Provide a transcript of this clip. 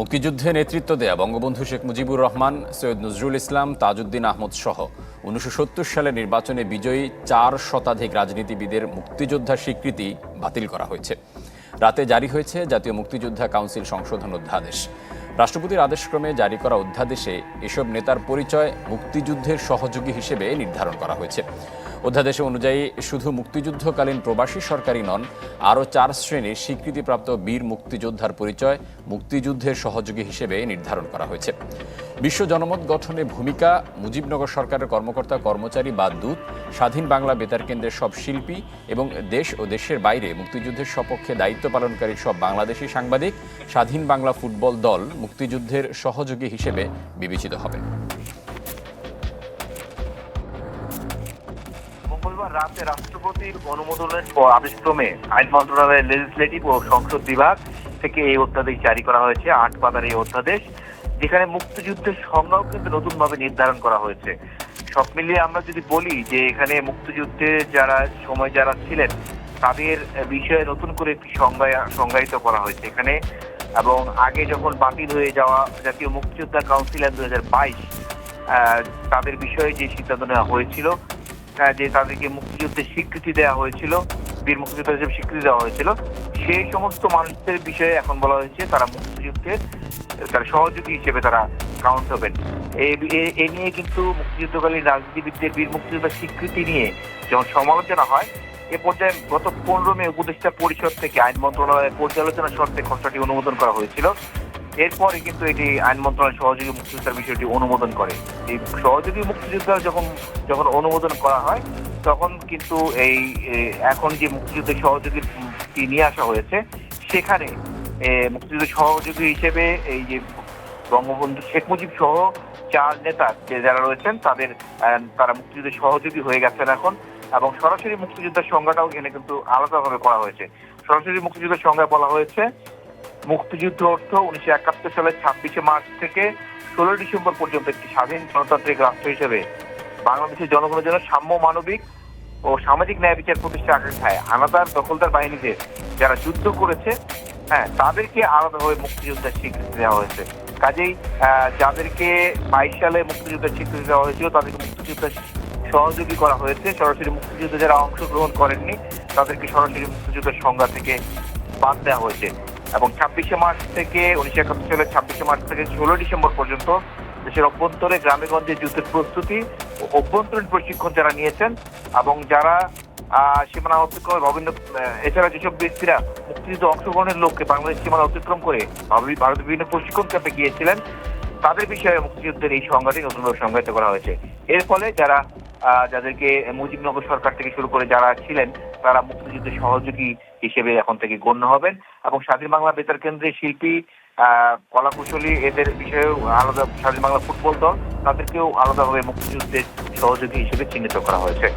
মুক্তিযুদ্ধে নেতৃত্ব দেয়া বঙ্গবন্ধু শেখ মুজিবুর রহমান, সৈয়দ নজরুল ইসলাম, তাজউদ্দিন আহমদ সহ উনিশশো সালে নির্বাচনে বিজয়ী চার শতাধিক রাজনীতিবিদের মুক্তিযোদ্ধা স্বীকৃতি বাতিল করা হয়েছে। রাতে জারি হয়েছে জাতীয় মুক্তিযোদ্ধা কাউন্সিল সংশোধন অধ্যাদেশ। রাষ্ট্রপতির আদেশক্রমে জারি করা অধ্যাদেশে এসব নেতার পরিচয় মুক্তিযুদ্ধের সহযোগী হিসেবে নির্ধারণ করা হয়েছে। অধ্যাদেশ অনুযায়ী শুধু মুক্তিযুদ্ধকালীন প্রবাসী সরকারি নন, আরও চার শ্রেণির স্বীকৃতিপ্রাপ্ত বীর মুক্তিযোদ্ধার পরিচয় মুক্তিযুদ্ধের সহযোগী হিসেবে নির্ধারণ করা হয়েছে। বিশ্ব জনমত গঠনে ভূমিকা, মুজিবনগর সরকারের কর্মকর্তা, কর্মচারী বা দূত, স্বাধীন বাংলা বেতার কেন্দ্রের সব শিল্পী এবং দেশ ও দেশের বাইরে মুক্তিযুদ্ধের সপক্ষে দায়িত্ব পালনকারী সব বাংলাদেশি সাংবাদিক, স্বাধীন বাংলা ফুটবল দল মুক্তিযুদ্ধের সহযোগী হিসেবে বিবেচিত হবে। মঙ্গলবার রাতে রাষ্ট্রপতির অনুমোদনের পর আদেশক্রমে আইন মন্ত্রণালয়ের লেজিসলেটিভ ও সংসদ বিভাগ থেকে এই অধ্যাদেশ জারি করা হয়েছে, আট পাতার এই অধ্যাদেশ, যেখানে মুক্তিযুদ্ধের সংজ্ঞাও কিন্তু নতুনভাবে নির্ধারণ করা হয়েছে। সব মিলিয়ে আমরা যদি বলি যে এখানে মুক্তিযুদ্ধে যারা সময় যারা ছিলেন, তাদের বিষয়ে নতুন করে একটি সংজ্ঞা, সংজ্ঞায়িত করা হয়েছে। এখানে এবং আগে যখন বাতিল হয়ে যাওয়া জাতীয় মুক্তিযোদ্ধা কাউন্সিল দু হাজার বাইশ তাদের বিষয়ে যে সিদ্ধান্ত নেওয়া হয়েছিল যে তাদেরকে মুক্তিযুদ্ধের স্বীকৃতি দেওয়া হয়েছিল, বীর মুক্তিযোদ্ধা হিসেবে স্বীকৃতি দেওয়া হয়েছিল, সেই সমস্ত মানুষদের বিষয়ে এখন বলা হয়েছে তারা মুক্তিযুদ্ধের তারা সহযোগী হিসেবে তারা কাউন্ট হবেন। এ- নিয়ে কিন্তু মুক্তিযুদ্ধকালীন রাজনীতিবিদদের, বীর মুক্তিযোদ্ধার স্বীকৃতি নিয়ে যখন সমালোচনা হয়, এ পর্যায়ে গত পনেরো মে উপদেষ্টা পরিষদ থেকে আইন মন্ত্রণালয়ের পর্যালোচনা শর্তে খসড়াটি অনুমোদন করা হয়েছিল। এরপরে কিন্তু এটি আইন মন্ত্রণালয় সহযোগী মুক্তিযোদ্ধার বিষয়টি অনুমোদন করে। এই সহযোগী মুক্তিযোদ্ধা যখন যখন অনুমোদন করা হয়, তখন কিন্তু এই এখন যে মুক্তিযুদ্ধের সহযোগী নিয়ে আসা হয়েছে, সেখানে মুক্তিযুদ্ধের সহযোগী হিসেবে এই যে বঙ্গবন্ধু শেখ মুজিব সহ চার নেতা যারা রয়েছেন, তাদের তারা মুক্তিযুদ্ধের সহযোগী হয়ে গেছেন এখন। এবং সরাসরি মুক্তিযোদ্ধার সংজ্ঞাটাও এখানে কিন্তু আলাদাভাবে করা হয়েছে। সরাসরি মুক্তিযুদ্ধের সংজ্ঞা বলা হয়েছে মুক্তিযুদ্ধ অর্থ উনিশশো একাত্তর সালের ছাব্বিশে মার্চ থেকে ষোলোই ডিসেম্বর পর্যন্ত একটি স্বাধীন গণতান্ত্রিক রাষ্ট্র হিসেবে বাংলাদেশের জনগণের জন্য সাম্য মানবিক ও সামাজিক ন্যায় বিচার প্রতিষ্ঠা আকাঙ্ক্ষায় আলাদার দখলদার বাহিনীতে যারা যুদ্ধ করেছে হ্যাঁ তাদেরকে আলাদাভাবে মুক্তিযোদ্ধার স্বীকৃতি দেওয়া হয়েছে। কাজেই যাদেরকে বাইশ সালে মুক্তিযুদ্ধের স্বীকৃতি দেওয়া হয়েছিল, তাদেরকে মুক্তিযুদ্ধের সহযোগী করা হয়েছে। সরাসরি মুক্তিযুদ্ধে যারা অংশগ্রহণ করেননি, তাদেরকে সরাসরি মুক্তিযুদ্ধের সংজ্ঞা থেকে বাদ দেওয়া হয়েছে। এবং ছাব্বিশে মার্চ থেকে উনিশশো একাত্তর সালের ছাব্বিশে মার্চ থেকে ষোলো ডিসেম্বর পর্যন্ত দেশের অভ্যন্তরে গ্রামে গঞ্জে যুদ্ধের প্রস্তুতি ও অভ্যন্তরীণ প্রশিক্ষণ যারা নিয়েছেন এবং যারা সীমানা অতিক্রম বিভিন্ন এছাড়া যেসব ব্যক্তিরা মুক্তিযুদ্ধে অংশগ্রহণের লক্ষ্যে বাংলাদেশ সীমানা অতিক্রম করে ভারতের বিভিন্ন প্রশিক্ষণ ক্যাম্পে গিয়েছিলেন, তাদের বিষয়ে মুক্তিযুদ্ধের এই সংজ্ঞাটি নতুনভাবে সংজ্ঞায়িত করা হয়েছে। এর ফলে যারা যাদেরকে মুজিবনগর সরকার থেকে শুরু করে যারা ছিলেন, তারা মুক্তিযুদ্ধের সহযোগী হিসেবে এখন থেকে গণ্য হবেন এবং স্বাধীন বাংলা বেতার কেন্দ্রের শিল্পী কলাকুশলী, এদের বিষয়েও আলাদা স্বাধীন বাংলা ফুটবল দল, তাদেরকেও আলাদাভাবে মুক্তিযুদ্ধের সহযোগী হিসেবে চিহ্নিত করা হয়েছে।